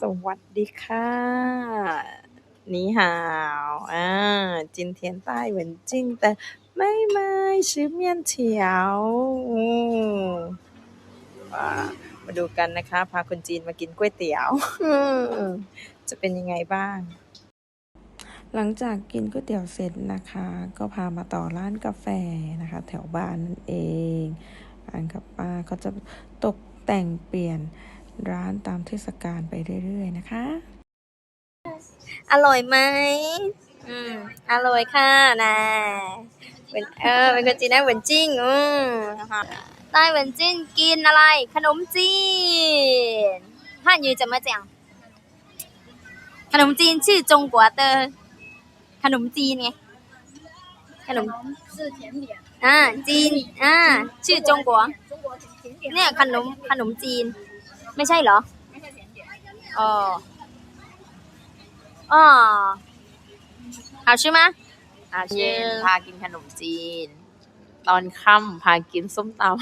สวัสดีค่ะนี่หาวอ่าจินเทียนใต้เหมือนจิ้งแต่ไม่ไม่ชื่อเมียนเฉียวมาดูกันนะคะ พาคนจีนมากินก๋วยเตี๋ยว จะเป็นยังไงบ้าง หลังจากกินก๋วยเตี๋ยวเสร็จนะคะ ก็พามาต่อร้านกาแฟนะคะ แถวบ้านนั่นเองอันกับป้าเขาจะตกแต่งเปลี่ยน ร้านตามเทศกาลไปเรื่อยๆนะคะ อร่อยไหมอืมอร่อยค่ะนะเป็นเออเป็นคนจีนได้เหมือนจิ้งอืมได้เหมือนจิ้นกินอะไร ขนมจีนท่นยูจะมาแจงขนมจีนชื่อจงกัวเตอร์ขนมจีนไงขนมอ่าจีนอ่าชื่อจงกัวเนี่ยขนมขนมจีน ไม่ใช่เหรอ ไม่ใช่เสียงเด็กอ๋ออ๋อเอาใช่ไหมอาเช่นพากินขนมจีน ตอนค่ำพากินส้มตำ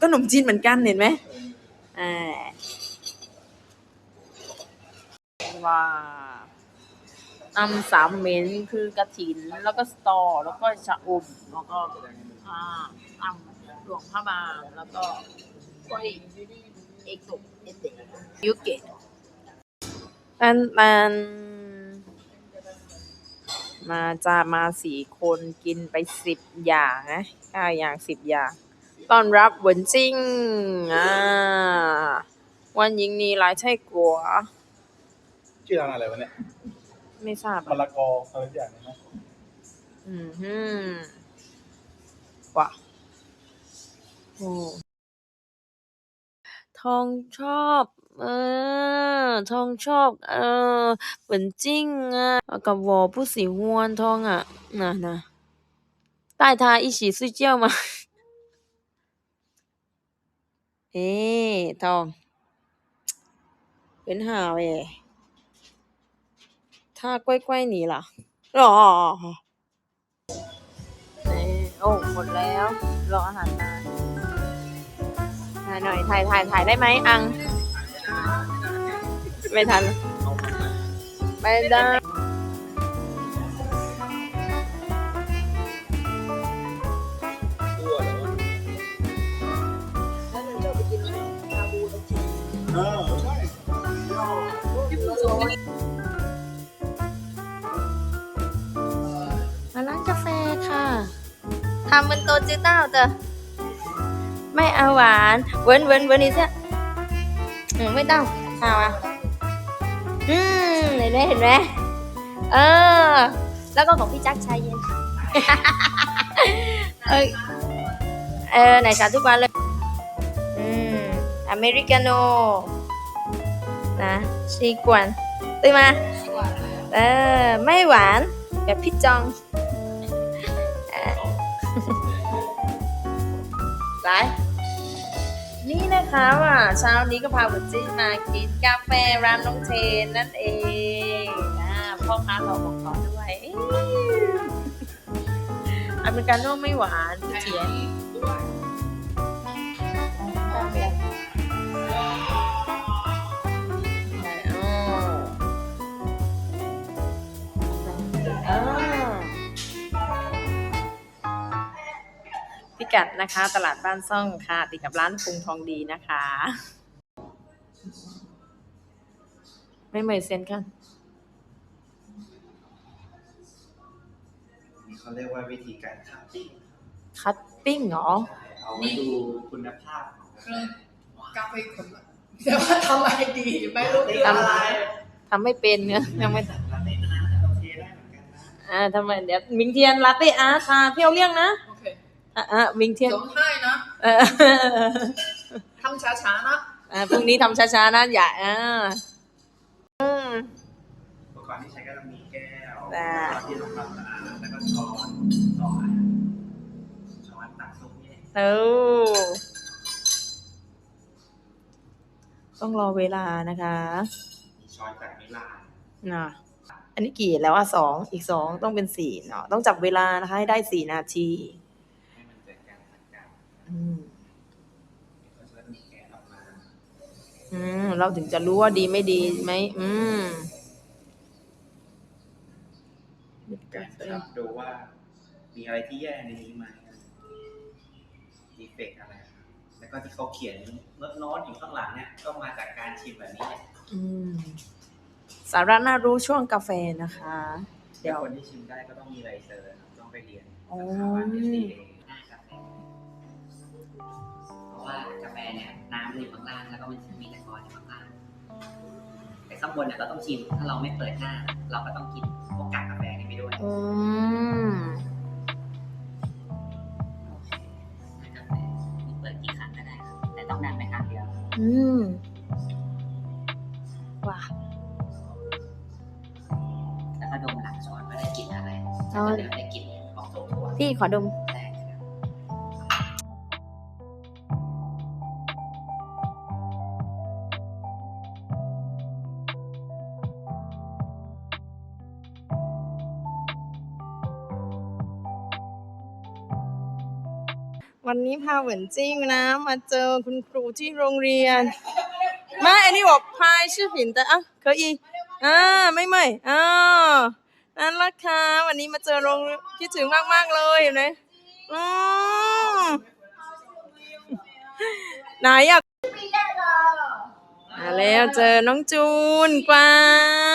ก็ขนมจีนเหมือนกันเห็นไหมอ่าว่าน้ำสามเม็นคือกระถิน แล้วก็สตอ แล้วก็ชะอมแล้วก็อ่าตำ หลวงพระบางแล้วก็กล้วยเอกตุกเอเตยุเกะตันตันมาจะมาสี่คนกินไปสิบอย่างนะเก้าอย่างสิบอย่างต้อนรับเหวินจิ้งอ่าวันยิงนีหลายไช่กัว ชื่อร้านอะไรวะเนี่ยไม่ทราบมะละกออะไรสักอย่างนี้นะ อืมฮึมว่ะ โอ้ทองชอบ เออ ทองชอบ เออเหมือนจิ้งอ่ะกับ我不喜欢ทองอ่ะนะนะ带他一起睡觉吗เอ๊ะทองเป็นห่าวเอ๊ะถ้า乖乖你ล่ะอ๋อเอ๊ะโอ้หมดแล้ว รออาหารมาถ่ ายหน่อยถ่ายถ่ายถ่ายได้ไหมอัง ไม่ทัน ไม่ได้ตัวเหรอเออใช่มาร้านกาแฟค่ะ ทำเป็นโตจิต้าเตอไม่ เอาหวาน เว้นเว้นเว้นอีกสักอืมไม่ต้องข้าอะอืมเห็นไหมเห็นไหมเออ แล้วก็ของพี่จักรชายเย็นเอยเออไหนสาธุมาเลย อืม อเมริกาโน่นะชีกวนตื่นมา เออ ไม่หวาน แบบพี่จองไป นี่นะคะว่าเช้านี้ก็พาบุญจี้มากินกาแฟร้านน้องเทนนั่นเองนะพ่อค้าเราบอกขอด้วยอเมริกาโน่ไม่หวานเฉียน พิกัดนะคะ ตลาดบ้านซ่องค่ะ ติดกับร้านปรุงทองดีนะคะ ไม่เหมยเซนค่ะนี่เขาเรียกว่าวิธีการคัดติ้งคัตติ้งเหรอ เอาไว้ดูคุณภาพของกาแฟ กาแฟขมแต่ว่าทำอะไรดีไม่รู้เรื่องอะไร ทำไม่เป็นเนอะยังไม่ร้านนี้นะโอเคได้เหมือนกันนะ อ่าทำไมเดี๋ยวมิงเทียนลาเต้อาร์ตค่ะเที่ยวเลี่ยงนะ โอเค อ่าอ่ามิงเทียนสมให้นะเออทำช้าๆนะอ่าพรุ่งนี้ทำช้าๆนะอย่าอ่าอืมอุปกรณ์ที่ใช้ก็จะมีแก้วอ่าที่ทำความสะอาดแล้วก็ช้อนช้อนช้อนตักซุปนี่เออต้องรอเวลานะคะมีช้อนจากมิลานน่ะอันนี้กี่แล้วอะสองอีกสองต้องเป็นสี่เนาะต้องจับเวลานะคะให้ได้สี่นาที ให้มันเกิดการขัดกันอืมเพราะฉะนั้นมีแเราถึงจะรู้ว่าดีไม่ดีไหมอืมการจับดูว่า มีอะไรที่แย่ในนี้ไหมดีเฟกอะไร แล้วก็ที่เขาเขียนโน้ตๆอยู่ข้างหลังเนี่ย ก็มาจากการชิมแบบนี้แหละอืมสาระน่ารู้ช่วงกาแฟนะคะ เดี๋เดี๋ยยววคนที่ชิมได้ก็ต้องมีไลเซอร์ครับต้องไปเรียนอ๋อสถาบัน FDA หน้ากำมันอยู่ข้างล่างแล้วก็มันจะมีแอลกอฮอล์อยู่ข้างล่างแต่ข้างบนเนี่ยเราต้องชิม ถ้าเราไม่เปิดหน้า เราก็ต้องกินพวกกากกาแฟนี่ไปด้วยอืมหน้ากาแฟมีเปิดกี่ครั้งก็ได้ครับแต่ต้องดันไปครั้งเดียวอืมว้าแล้วก็ดมหลังช้อนว่าได้กลิ่นอะไรอ๋อถ้าเดี๋ยวได้กลิ่นออกตัวทั่วพี่ขอดม วันนี้พาเหวินจิ้งนะ มาเจอคุณครูที่โรงเรียนไม่อันนี้บอกพายชื่อผินแต่อะเคยอีอ่าไม่ไม่อ่านั่นละค่ะวันนี้มาเจอโรงคิดถึงมากมากเลยเห็นไหมอืมไหนอะมาแล้วเจอน้องจูนกวา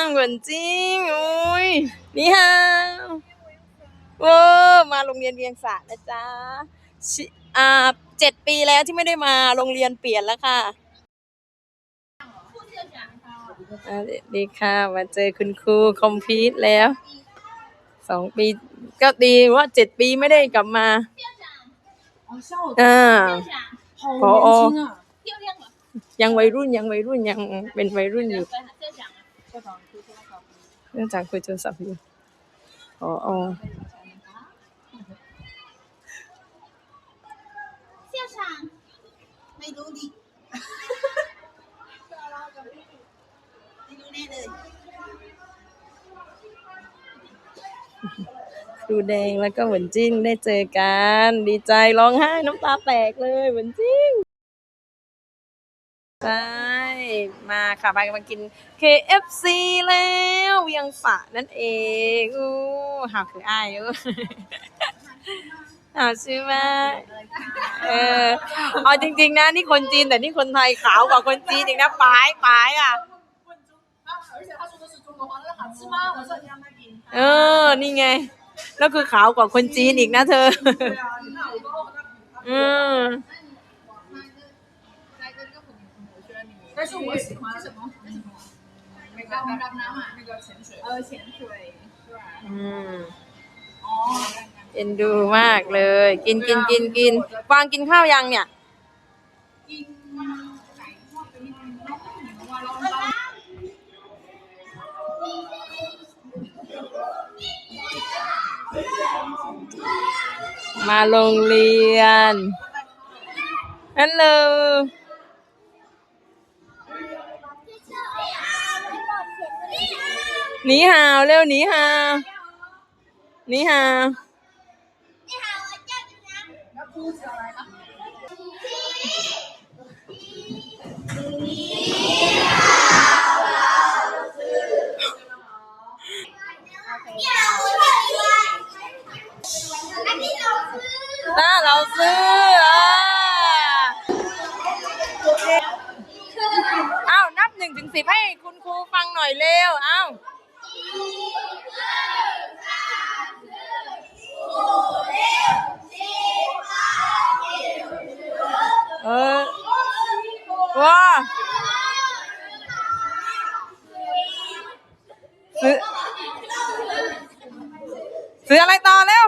งเหวินจิ้งอุ้ยนี่ฮะโว้มาโรงเรียนเวียงสะนะจ๊ะชิ อ่าเจ็ดปีแล้วที่ไม่ได้มาโรงเรียนเปลี่ยนแล้วค่ะอ่าดีค่ะ มาเจอคุณครูคอมพิวต์แล้วสองปีก็ดีว่าเจ็ดปีไม่ได้กลับมาอ่าพอยังวัยรุ่นยังวัยรุ่นยังเป็นวัยรุ่นอยู่เนื่องจากคุยโทรศัพท์อยู่อ๋ออ๋อ校长， ไม่รู้ดิไม่รู้แน่เลยครูแดงแล้วก็เหมือนจิ้นได้เจอกัน ดีใจร้องไห้น้ำตาแตกเลยเหมือนจิ้นใช่มาค่ะไปมากิน KFC แล้วเวียงฝะนั่นเองอู้หาวคืออ้ายอู้ หาวชื่อมากเออเอาจริง ๆ นะ นี่คนจีนแต่นี่คนไทยขาวกว่าคนจีนอีกนะปายปายอ่ะ 而且他说的是中国话，那好吃吗？我说你让他给你。 เออ นี่ไง แล้วคือขาวกว่าคนจีนอีกนะเธอ 对啊，你看我刚刚和他比，他 อืม 但是我喜欢什么？那个那个那个潜水。呃，潜水。对。 อืมเ อ็นดูมากเลย กินกินกินกินวางกินข้าวยังเนี่ย มาโรงเรียนฮัลโหลหนีหาวเร็วหนีหาวหนีหาว หน้าเราซื้ออ้าวนับหนึ่งถึงสิบให้คุณครูฟังหน่อยเร็วเอ้า เออว้าซื้อซื้ออะไรต่อเร็ว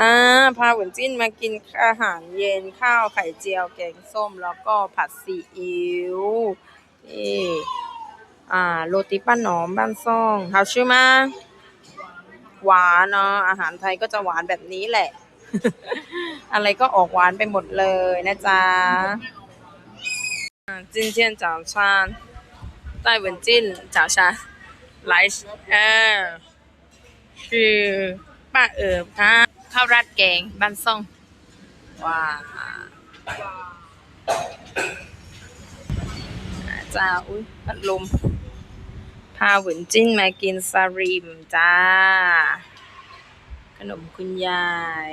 อ่า พาหวนจิ้นมากินอาหารเย็นข้าวไข่เจียวแกงส้มแล้วก็ผัดซีอิ๊วนี่อ่า โรตีป้าหนอมบ้านซ่องเฮาชื่อมาหวานเนาะอาหารไทยก็จะหวานแบบนี้แหละ อะไรก็ออกหวานไปหมดเลยนะจ๊ะอ่า今天早餐戴文静早餐来呃是ป้าเอิบค่ะ ข้าวราดแกงบ้านซ่อง ว้าจ้า อุ้ยพัดลม พาหวุนจิ้นมากินซาริมจ้า ขนมคุณยาย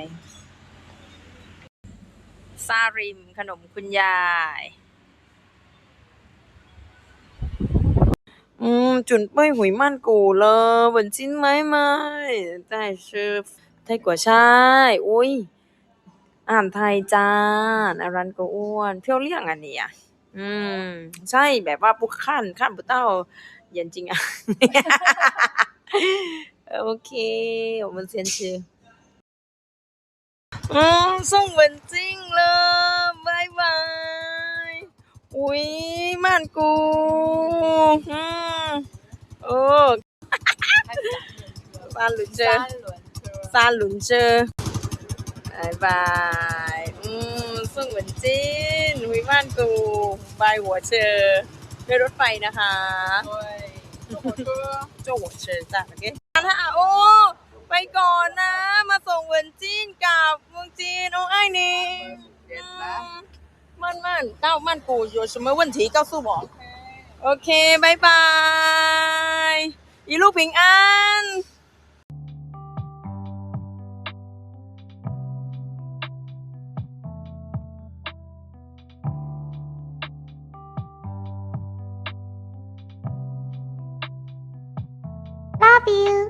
ซาริม ขนมคุณยาย อืม จุนเป้ยหุยมั่นกูเลยหวุนจิ้นไหม่ไม่ได้ชื่อ ไทยกัวช่ายอุ้ยอ่านไทยจ้าอารันก็อ้วนเที่ยวเลี่ยงอันนี้อะอืม ใช่แบบว่าปุ๊กขั้นขั้นปุ๊เต้าเย็นจริงอะ โอเคผมเซียนชื่ออืมส่งเหมือนจริงเลยบายบาย อุ้ยมันกูอืมโอ้บ้านหลุดเจอ ซาลุนเจอบายอืมส่งเหมือนจีนวิมานกูบายหัวเชอด้วยรถไฟนะคะโจ้หัวเชอจ้ะโอเคถ้าโอ้ไปก่อนนะ มาส่งเหมือนจีนกับเมืองจีนโอ้ไอ้นี่มันมันเก้ามันกูอยู่ชมวันที่เก้าสู้บอกโอเคบายบายอีลูกพิงอัน love you